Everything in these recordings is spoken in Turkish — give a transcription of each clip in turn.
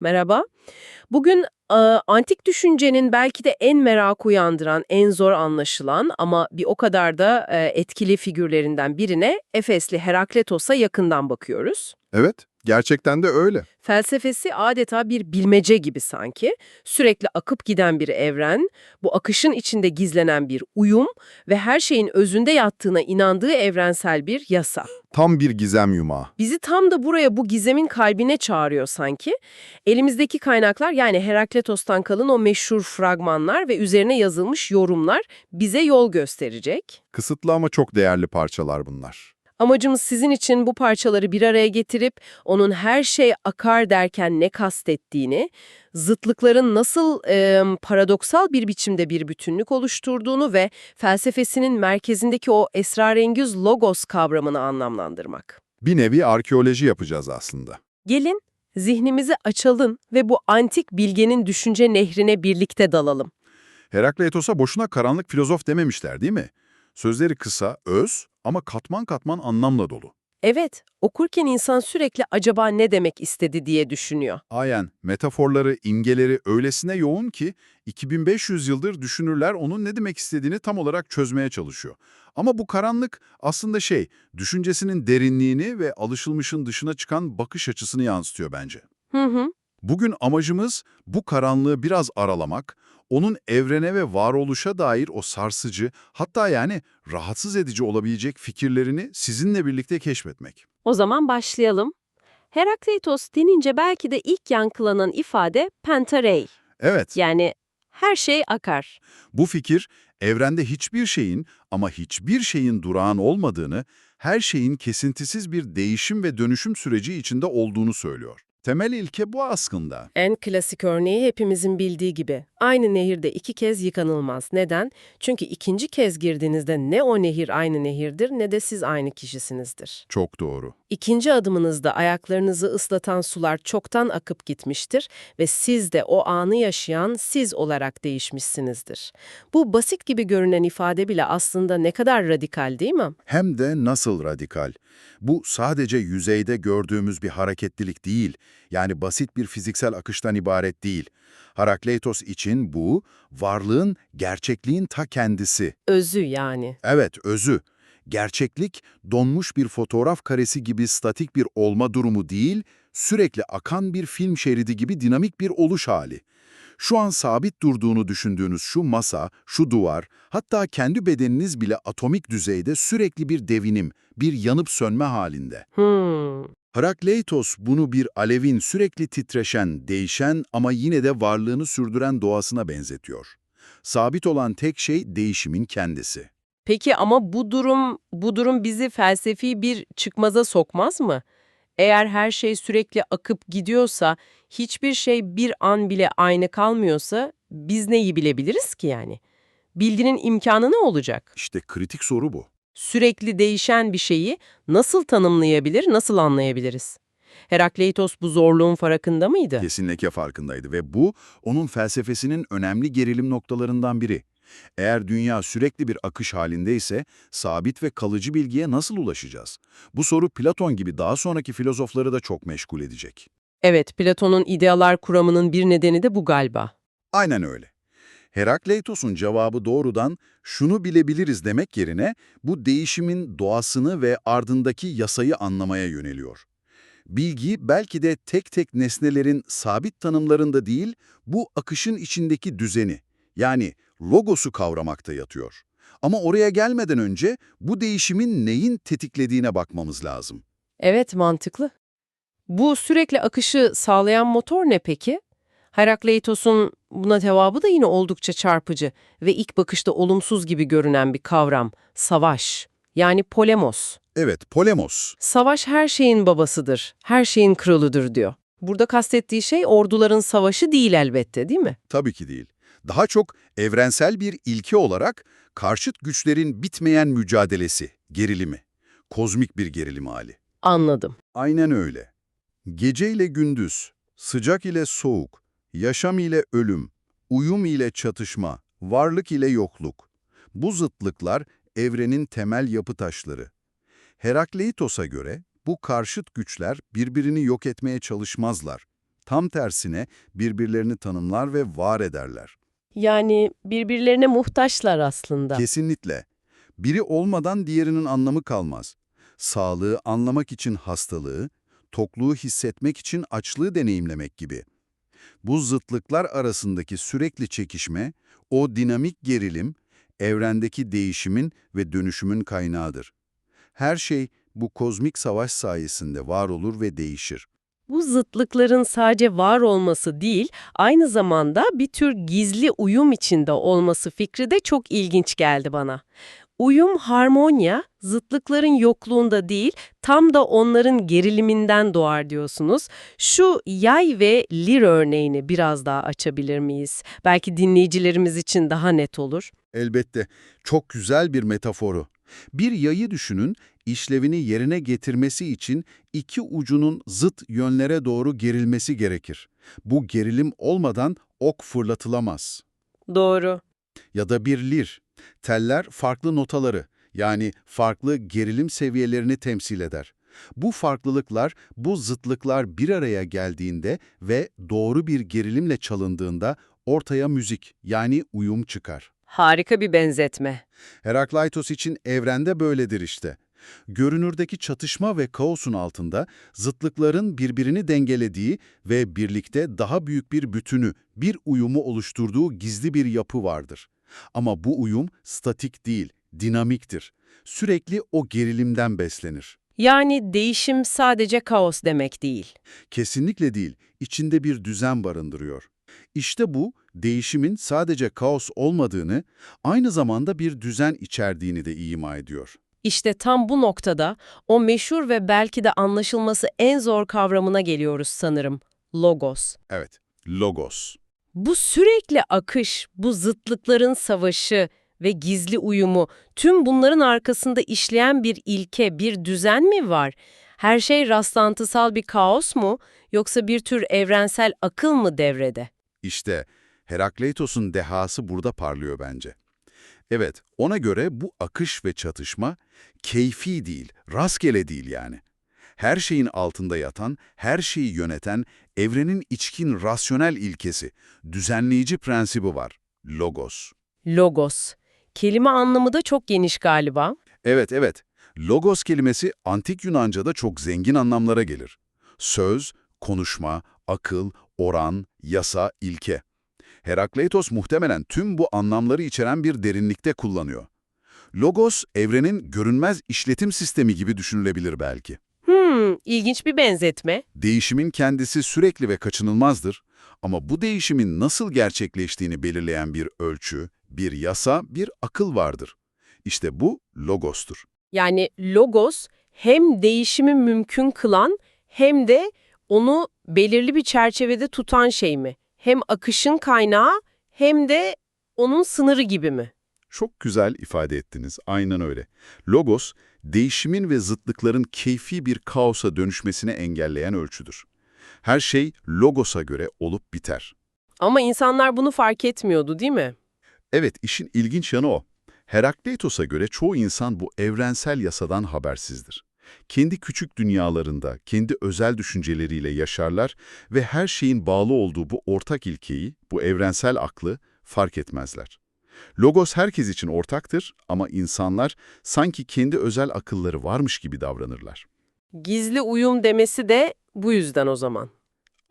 Merhaba. Bugün e, antik düşüncenin belki de en merak uyandıran, en zor anlaşılan ama bir o kadar da e, etkili figürlerinden birine Efesli Herakletos'a yakından bakıyoruz. Evet, gerçekten de öyle. Felsefesi adeta bir bilmece gibi sanki. Sürekli akıp giden bir evren, bu akışın içinde gizlenen bir uyum ve her şeyin özünde yattığına inandığı evrensel bir yasa. Tam bir gizem yumağı. Bizi tam da buraya bu gizemin kalbine çağırıyor sanki. Elimizdeki kaynaklar yani Herakletos'tan kalın o meşhur fragmanlar ve üzerine yazılmış yorumlar bize yol gösterecek. Kısıtlı ama çok değerli parçalar bunlar. Amacımız sizin için bu parçaları bir araya getirip onun her şey akar derken ne kastettiğini, zıtlıkların nasıl e, paradoksal bir biçimde bir bütünlük oluşturduğunu ve felsefesinin merkezindeki o esrarengiz logos kavramını anlamlandırmak. Bir nevi arkeoloji yapacağız aslında. Gelin zihnimizi açalım ve bu antik bilgenin düşünce nehrine birlikte dalalım. Herakleitos'a boşuna karanlık filozof dememişler değil mi? Sözleri kısa, öz ama katman katman anlamla dolu. Evet, okurken insan sürekli acaba ne demek istedi diye düşünüyor. Ayen, metaforları, imgeleri öylesine yoğun ki 2500 yıldır düşünürler onun ne demek istediğini tam olarak çözmeye çalışıyor. Ama bu karanlık aslında şey, düşüncesinin derinliğini ve alışılmışın dışına çıkan bakış açısını yansıtıyor bence. Hı hı. Bugün amacımız bu karanlığı biraz aralamak, onun evrene ve varoluşa dair o sarsıcı, hatta yani rahatsız edici olabilecek fikirlerini sizinle birlikte keşfetmek. O zaman başlayalım. Herakleitos denince belki de ilk yankılanan ifade pentarei. Evet, Yani her şey akar. bu fikir evrende hiçbir şeyin ama hiçbir şeyin durağan olmadığını, her şeyin kesintisiz bir değişim ve dönüşüm süreci içinde olduğunu söylüyor. Temel ilke bu aslında. En klasik örneği hepimizin bildiği gibi. Aynı nehirde iki kez yıkanılmaz. Neden? Çünkü ikinci kez girdiğinizde ne o nehir aynı nehirdir ne de siz aynı kişisinizdir. Çok doğru. İkinci adımınızda ayaklarınızı ıslatan sular çoktan akıp gitmiştir ve siz de o anı yaşayan siz olarak değişmişsinizdir. Bu basit gibi görünen ifade bile aslında ne kadar radikal değil mi? Hem de nasıl radikal. Bu sadece yüzeyde gördüğümüz bir hareketlilik değil, yani basit bir fiziksel akıştan ibaret değil. Herakleitos için bu, varlığın, gerçekliğin ta kendisi. Özü yani. Evet, özü. Gerçeklik, donmuş bir fotoğraf karesi gibi statik bir olma durumu değil, sürekli akan bir film şeridi gibi dinamik bir oluş hali. Şu an sabit durduğunu düşündüğünüz şu masa, şu duvar, hatta kendi bedeniniz bile atomik düzeyde sürekli bir devinim, bir yanıp sönme halinde. Hmm. Herakleitos bunu bir alevin sürekli titreşen, değişen ama yine de varlığını sürdüren doğasına benzetiyor. Sabit olan tek şey değişimin kendisi. Peki ama bu durum bu durum bizi felsefi bir çıkmaza sokmaz mı? Eğer her şey sürekli akıp gidiyorsa, hiçbir şey bir an bile aynı kalmıyorsa biz neyi bilebiliriz ki yani? Bilginin imkanı ne olacak? İşte kritik soru bu. Sürekli değişen bir şeyi nasıl tanımlayabilir, nasıl anlayabiliriz? Herakleitos bu zorluğun farkında mıydı? Kesinlikle farkındaydı ve bu onun felsefesinin önemli gerilim noktalarından biri. Eğer dünya sürekli bir akış halindeyse sabit ve kalıcı bilgiye nasıl ulaşacağız? Bu soru Platon gibi daha sonraki filozofları da çok meşgul edecek. Evet, Platon'un idealar kuramının bir nedeni de bu galiba. Aynen öyle. Herakleitos'un cevabı doğrudan şunu bilebiliriz demek yerine bu değişimin doğasını ve ardındaki yasayı anlamaya yöneliyor. Bilgi belki de tek tek nesnelerin sabit tanımlarında değil, bu akışın içindeki düzeni, yani logosu kavramakta yatıyor. Ama oraya gelmeden önce bu değişimin neyin tetiklediğine bakmamız lazım. Evet, mantıklı. Bu sürekli akışı sağlayan motor ne peki? Herakleitos'un buna cevabı da yine oldukça çarpıcı ve ilk bakışta olumsuz gibi görünen bir kavram, savaş. Yani polemos. Evet, polemos. Savaş her şeyin babasıdır, her şeyin kralıdır diyor. Burada kastettiği şey orduların savaşı değil elbette değil mi? Tabii ki değil. Daha çok evrensel bir ilke olarak karşıt güçlerin bitmeyen mücadelesi, gerilimi. Kozmik bir gerilim hali. Anladım. Aynen öyle. Gece ile gündüz, sıcak ile soğuk, yaşam ile ölüm, uyum ile çatışma, varlık ile yokluk. Bu zıtlıklar evrenin temel yapı taşları. Herakleitos'a göre bu karşıt güçler birbirini yok etmeye çalışmazlar. Tam tersine birbirlerini tanımlar ve var ederler. Yani birbirlerine muhtaçlar aslında. Kesinlikle. Biri olmadan diğerinin anlamı kalmaz. Sağlığı anlamak için hastalığı, tokluğu hissetmek için açlığı deneyimlemek gibi. Bu zıtlıklar arasındaki sürekli çekişme, o dinamik gerilim, evrendeki değişimin ve dönüşümün kaynağıdır. Her şey bu kozmik savaş sayesinde var olur ve değişir. Bu zıtlıkların sadece var olması değil, aynı zamanda bir tür gizli uyum içinde olması fikri de çok ilginç geldi bana. Uyum, harmonya, zıtlıkların yokluğunda değil, tam da onların geriliminden doğar diyorsunuz. Şu yay ve lir örneğini biraz daha açabilir miyiz? Belki dinleyicilerimiz için daha net olur. Elbette, çok güzel bir metaforu. Bir yayı düşünün, işlevini yerine getirmesi için iki ucunun zıt yönlere doğru gerilmesi gerekir. Bu gerilim olmadan ok fırlatılamaz. Doğru. Ya da bir lir. Teller farklı notaları, yani farklı gerilim seviyelerini temsil eder. Bu farklılıklar, bu zıtlıklar bir araya geldiğinde ve doğru bir gerilimle çalındığında ortaya müzik, yani uyum çıkar. Harika bir benzetme. Herakleitos için evrende böyledir işte. Görünürdeki çatışma ve kaosun altında zıtlıkların birbirini dengelediği ve birlikte daha büyük bir bütünü, bir uyumu oluşturduğu gizli bir yapı vardır. Ama bu uyum statik değil, dinamiktir. Sürekli o gerilimden beslenir. Yani değişim sadece kaos demek değil. Kesinlikle değil, içinde bir düzen barındırıyor. İşte bu, değişimin sadece kaos olmadığını, aynı zamanda bir düzen içerdiğini de ima ediyor. İşte tam bu noktada o meşhur ve belki de anlaşılması en zor kavramına geliyoruz sanırım. Logos. Evet, logos. Bu sürekli akış, bu zıtlıkların savaşı ve gizli uyumu, tüm bunların arkasında işleyen bir ilke, bir düzen mi var? Her şey rastlantısal bir kaos mu, yoksa bir tür evrensel akıl mı devrede? İşte Herakleitos'un dehası burada parlıyor bence. Evet, ona göre bu akış ve çatışma keyfi değil, rastgele değil yani. Her şeyin altında yatan, her şeyi yöneten, evrenin içkin rasyonel ilkesi, düzenleyici prensibi var. Logos. Logos. Kelime anlamı da çok geniş galiba. Evet, evet. Logos kelimesi antik Yunanca'da çok zengin anlamlara gelir. Söz, konuşma, akıl, oran, yasa, ilke. Herakleitos muhtemelen tüm bu anlamları içeren bir derinlikte kullanıyor. Logos, evrenin görünmez işletim sistemi gibi düşünülebilir belki. Hmm, ilginç bir benzetme. Değişimin kendisi sürekli ve kaçınılmazdır ama bu değişimin nasıl gerçekleştiğini belirleyen bir ölçü, bir yasa, bir akıl vardır. İşte bu logostur. Yani logos hem değişimi mümkün kılan hem de onu belirli bir çerçevede tutan şey mi? Hem akışın kaynağı hem de onun sınırı gibi mi? Çok güzel ifade ettiniz, aynen öyle. Logos, değişimin ve zıtlıkların keyfi bir kaosa dönüşmesini engelleyen ölçüdür. Her şey logos'a göre olup biter. Ama insanlar bunu fark etmiyordu değil mi? Evet, işin ilginç yanı o. Herakleitos'a göre çoğu insan bu evrensel yasadan habersizdir. Kendi küçük dünyalarında, kendi özel düşünceleriyle yaşarlar ve her şeyin bağlı olduğu bu ortak ilkeyi, bu evrensel aklı fark etmezler. Logos herkes için ortaktır ama insanlar sanki kendi özel akılları varmış gibi davranırlar. Gizli uyum demesi de bu yüzden o zaman.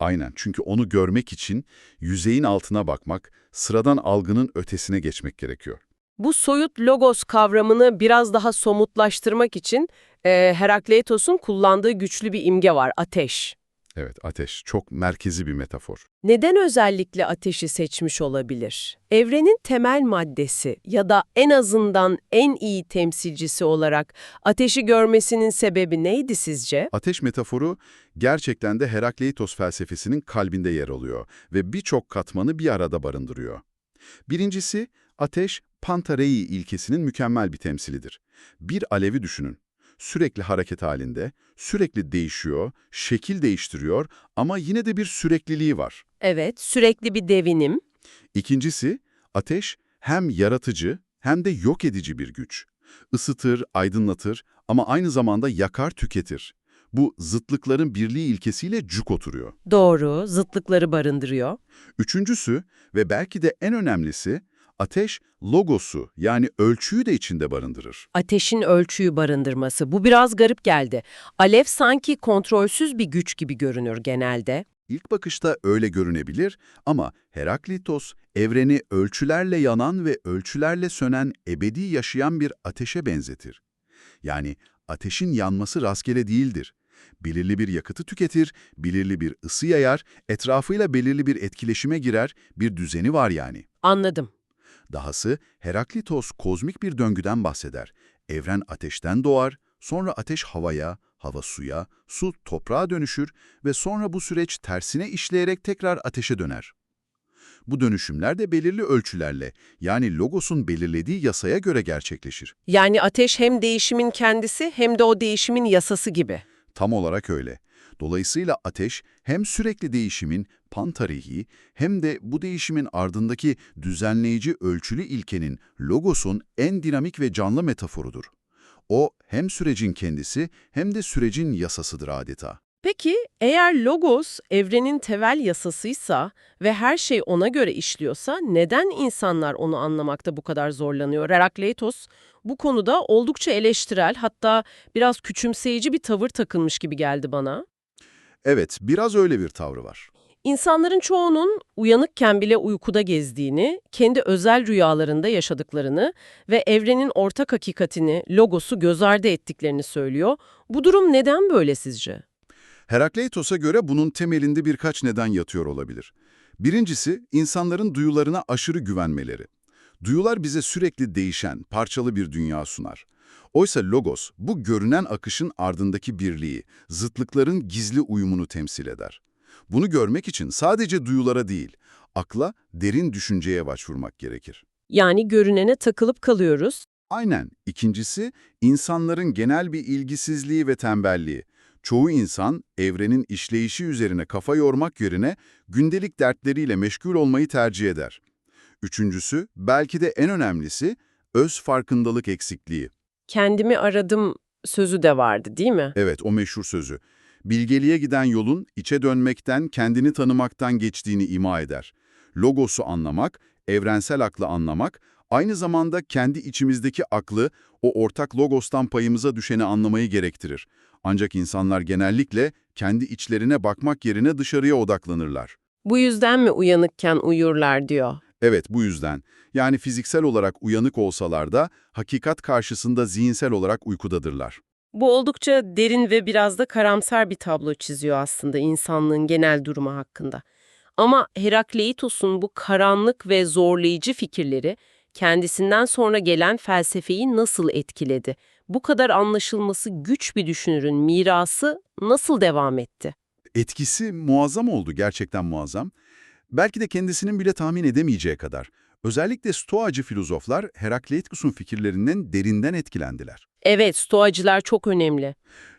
Aynen çünkü onu görmek için yüzeyin altına bakmak, sıradan algının ötesine geçmek gerekiyor. Bu soyut logos kavramını biraz daha somutlaştırmak için e, Herakleitos'un kullandığı güçlü bir imge var, ateş. Evet, ateş çok merkezi bir metafor. Neden özellikle ateşi seçmiş olabilir? Evrenin temel maddesi ya da en azından en iyi temsilcisi olarak ateşi görmesinin sebebi neydi sizce? Ateş metaforu gerçekten de Herakleitos felsefesinin kalbinde yer alıyor ve birçok katmanı bir arada barındırıyor. Birincisi, ateş Pantarei ilkesinin mükemmel bir temsilidir. Bir alevi düşünün. Sürekli hareket halinde, sürekli değişiyor, şekil değiştiriyor ama yine de bir sürekliliği var. Evet, sürekli bir devinim. İkincisi, ateş hem yaratıcı hem de yok edici bir güç. Isıtır, aydınlatır ama aynı zamanda yakar, tüketir. Bu zıtlıkların birliği ilkesiyle cuk oturuyor. Doğru, zıtlıkları barındırıyor. Üçüncüsü ve belki de en önemlisi, ateş logosu yani ölçüyü de içinde barındırır. Ateşin ölçüyü barındırması. Bu biraz garip geldi. Alev sanki kontrolsüz bir güç gibi görünür genelde. İlk bakışta öyle görünebilir ama Heraklitos, evreni ölçülerle yanan ve ölçülerle sönen ebedi yaşayan bir ateşe benzetir. Yani ateşin yanması rastgele değildir. Belirli bir yakıtı tüketir, belirli bir ısı yayar, etrafıyla belirli bir etkileşime girer, bir düzeni var yani. Anladım. Dahası Heraklitos kozmik bir döngüden bahseder. Evren ateşten doğar, sonra ateş havaya, hava suya, su toprağa dönüşür ve sonra bu süreç tersine işleyerek tekrar ateşe döner. Bu dönüşümler de belirli ölçülerle, yani Logos'un belirlediği yasaya göre gerçekleşir. Yani ateş hem değişimin kendisi hem de o değişimin yasası gibi. Tam olarak öyle. Dolayısıyla ateş hem sürekli değişimin pantarihi hem de bu değişimin ardındaki düzenleyici ölçülü ilkenin logosun en dinamik ve canlı metaforudur. O hem sürecin kendisi hem de sürecin yasasıdır adeta. Peki eğer logos evrenin tevel yasasıysa ve her şey ona göre işliyorsa neden insanlar onu anlamakta bu kadar zorlanıyor? Herakleitos bu konuda oldukça eleştirel hatta biraz küçümseyici bir tavır takılmış gibi geldi bana. Evet, biraz öyle bir tavrı var. İnsanların çoğunun uyanıkken bile uykuda gezdiğini, kendi özel rüyalarında yaşadıklarını ve evrenin ortak hakikatini, logosu göz ardı ettiklerini söylüyor. Bu durum neden böyle sizce? Herakleitos'a göre bunun temelinde birkaç neden yatıyor olabilir. Birincisi, insanların duyularına aşırı güvenmeleri. Duyular bize sürekli değişen, parçalı bir dünya sunar. Oysa Logos, bu görünen akışın ardındaki birliği, zıtlıkların gizli uyumunu temsil eder. Bunu görmek için sadece duyulara değil, akla, derin düşünceye başvurmak gerekir. Yani görünene takılıp kalıyoruz. Aynen. İkincisi, insanların genel bir ilgisizliği ve tembelliği. Çoğu insan, evrenin işleyişi üzerine kafa yormak yerine gündelik dertleriyle meşgul olmayı tercih eder. Üçüncüsü, belki de en önemlisi, öz farkındalık eksikliği. Kendimi aradım sözü de vardı değil mi? Evet, o meşhur sözü. Bilgeliğe giden yolun içe dönmekten, kendini tanımaktan geçtiğini ima eder. Logos'u anlamak, evrensel aklı anlamak, aynı zamanda kendi içimizdeki aklı, o ortak logostan payımıza düşeni anlamayı gerektirir. Ancak insanlar genellikle kendi içlerine bakmak yerine dışarıya odaklanırlar. Bu yüzden mi uyanıkken uyurlar diyor. Evet, bu yüzden. Yani fiziksel olarak uyanık olsalar da hakikat karşısında zihinsel olarak uykudadırlar. Bu oldukça derin ve biraz da karamsar bir tablo çiziyor aslında insanlığın genel durumu hakkında. Ama Herakleitos'un bu karanlık ve zorlayıcı fikirleri kendisinden sonra gelen felsefeyi nasıl etkiledi? Bu kadar anlaşılması güç bir düşünürün mirası nasıl devam etti? Etkisi muazzam oldu, gerçekten muazzam. Belki de kendisinin bile tahmin edemeyeceği kadar. Özellikle Stoacı filozoflar Herakleitos'un fikirlerinden derinden etkilendiler. Evet, stoacılar çok önemli.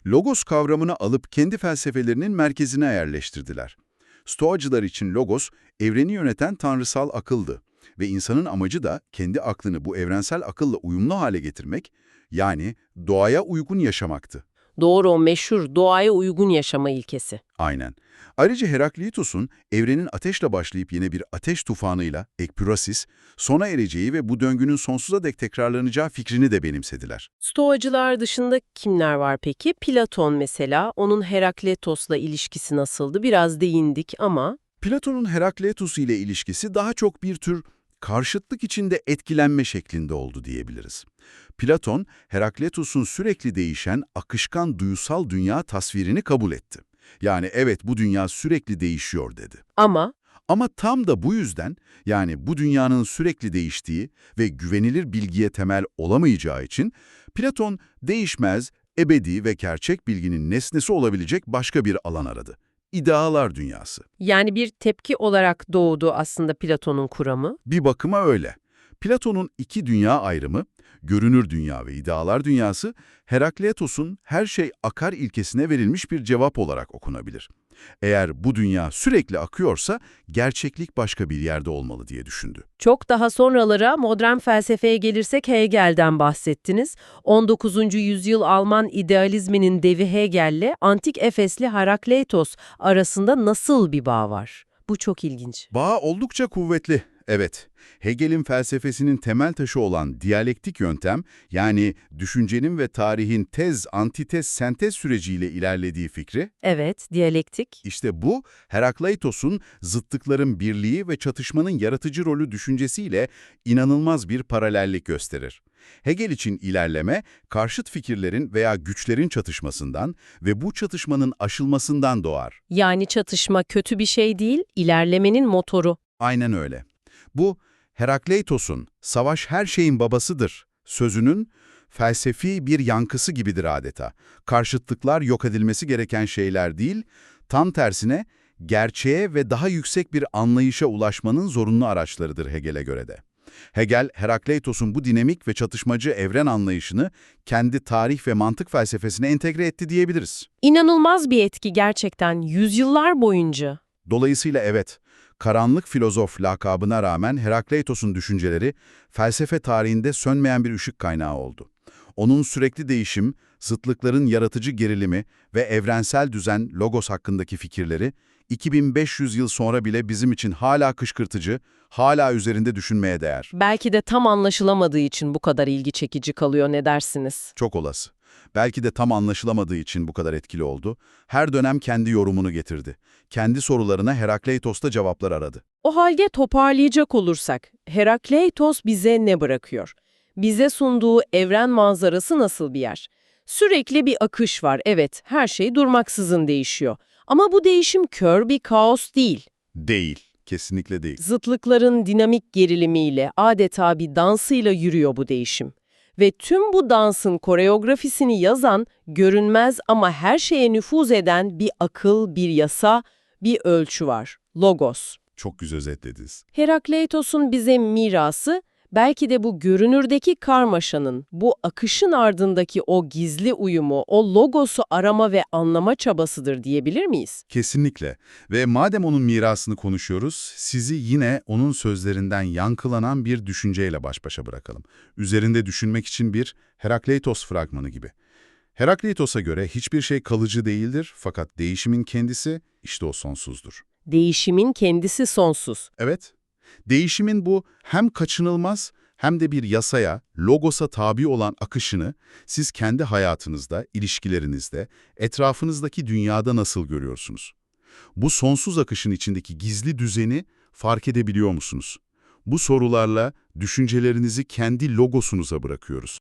Logos kavramını alıp kendi felsefelerinin merkezine yerleştirdiler. Stoacılar için logos, evreni yöneten tanrısal akıldı ve insanın amacı da kendi aklını bu evrensel akılla uyumlu hale getirmek, yani doğaya uygun yaşamaktı. Doğru o meşhur doğaya uygun yaşama ilkesi. Aynen. Ayrıca Herakleitos'un evrenin ateşle başlayıp yine bir ateş tufanıyla, ekpürasis, sona ereceği ve bu döngünün sonsuza dek tekrarlanacağı fikrini de benimsediler. Stoacılar dışında kimler var peki? Platon mesela, onun Herakleitos'la ilişkisi nasıldı? Biraz değindik ama... Platon'un Herakleitos ile ilişkisi daha çok bir tür karşıtlık içinde etkilenme şeklinde oldu diyebiliriz. Platon, Herakleitos'un sürekli değişen, akışkan duyusal dünya tasvirini kabul etti. Yani evet bu dünya sürekli değişiyor dedi. Ama Ama tam da bu yüzden, yani bu dünyanın sürekli değiştiği ve güvenilir bilgiye temel olamayacağı için, Platon değişmez, ebedi ve gerçek bilginin nesnesi olabilecek başka bir alan aradı. İdealar dünyası. yani bir tepki olarak doğdu aslında Platon'un kuramı. Bir bakıma öyle. Platon'un iki dünya ayrımı, görünür dünya ve idealar dünyası, Herakleitos'un her şey akar ilkesine verilmiş bir cevap olarak okunabilir. Eğer bu dünya sürekli akıyorsa gerçeklik başka bir yerde olmalı diye düşündü. Çok daha sonralara modern felsefeye gelirsek Hegel'den bahsettiniz. 19. yüzyıl Alman idealizminin devi Hegel'le antik Efesli Herakleitos arasında nasıl bir bağ var? Bu çok ilginç. Bağ oldukça kuvvetli. Evet, Hegel'in felsefesinin temel taşı olan diyalektik yöntem, yani düşüncenin ve tarihin tez, antitez, sentez süreciyle ilerlediği fikri, Evet, diyalektik. işte bu, Herakleitos'un zıttıkların birliği ve çatışmanın yaratıcı rolü düşüncesiyle inanılmaz bir paralellik gösterir. Hegel için ilerleme, karşıt fikirlerin veya güçlerin çatışmasından ve bu çatışmanın aşılmasından doğar. Yani çatışma kötü bir şey değil, ilerlemenin motoru. Aynen öyle. Bu, Herakleitos'un "savaş her şeyin babasıdır" sözünün felsefi bir yankısı gibidir adeta. Karşıtlıklar yok edilmesi gereken şeyler değil, tam tersine gerçeğe ve daha yüksek bir anlayışa ulaşmanın zorunlu araçlarıdır Hegel'e göre de. Hegel, Herakleitos'un bu dinamik ve çatışmacı evren anlayışını kendi tarih ve mantık felsefesine entegre etti diyebiliriz. İnanılmaz bir etki gerçekten yüzyıllar boyunca. Dolayısıyla evet, karanlık filozof lakabına rağmen Herakleitos'un düşünceleri felsefe tarihinde sönmeyen bir ışık kaynağı oldu. Onun sürekli değişim, zıtlıkların yaratıcı gerilimi ve evrensel düzen logos hakkındaki fikirleri 2500 yıl sonra bile bizim için hala kışkırtıcı, hala üzerinde düşünmeye değer. Belki de tam anlaşılamadığı için bu kadar ilgi çekici kalıyor ne dersiniz? Çok olası. Belki de tam anlaşılamadığı için bu kadar etkili oldu. Her dönem kendi yorumunu getirdi. Kendi sorularına Herakleitos'ta cevaplar aradı. O halde toparlayacak olursak, Herakleitos bize ne bırakıyor? Bize sunduğu evren manzarası nasıl bir yer? Sürekli bir akış var, evet, her şey durmaksızın değişiyor. Ama bu değişim kör bir kaos değil. Değil, kesinlikle değil. Zıtlıkların dinamik gerilimiyle, adeta bir dansıyla yürüyor bu değişim. Ve tüm bu dansın koreografisini yazan, görünmez ama her şeye nüfuz eden bir akıl, bir yasa, bir ölçü var. Logos. Çok güzel özetlediniz. Herakleitos'un bize mirası, belki de bu görünürdeki karmaşanın, bu akışın ardındaki o gizli uyumu, o logosu arama ve anlama çabasıdır diyebilir miyiz? Kesinlikle. Ve madem onun mirasını konuşuyoruz, sizi yine onun sözlerinden yankılanan bir düşünceyle baş başa bırakalım. Üzerinde düşünmek için bir Herakleitos fragmanı gibi. Herakleitos'a göre hiçbir şey kalıcı değildir fakat değişimin kendisi işte o sonsuzdur. Değişimin kendisi sonsuz. Evet, değişimin bu hem kaçınılmaz hem de bir yasaya, logosa tabi olan akışını siz kendi hayatınızda, ilişkilerinizde, etrafınızdaki dünyada nasıl görüyorsunuz? Bu sonsuz akışın içindeki gizli düzeni fark edebiliyor musunuz? Bu sorularla düşüncelerinizi kendi logosunuza bırakıyoruz.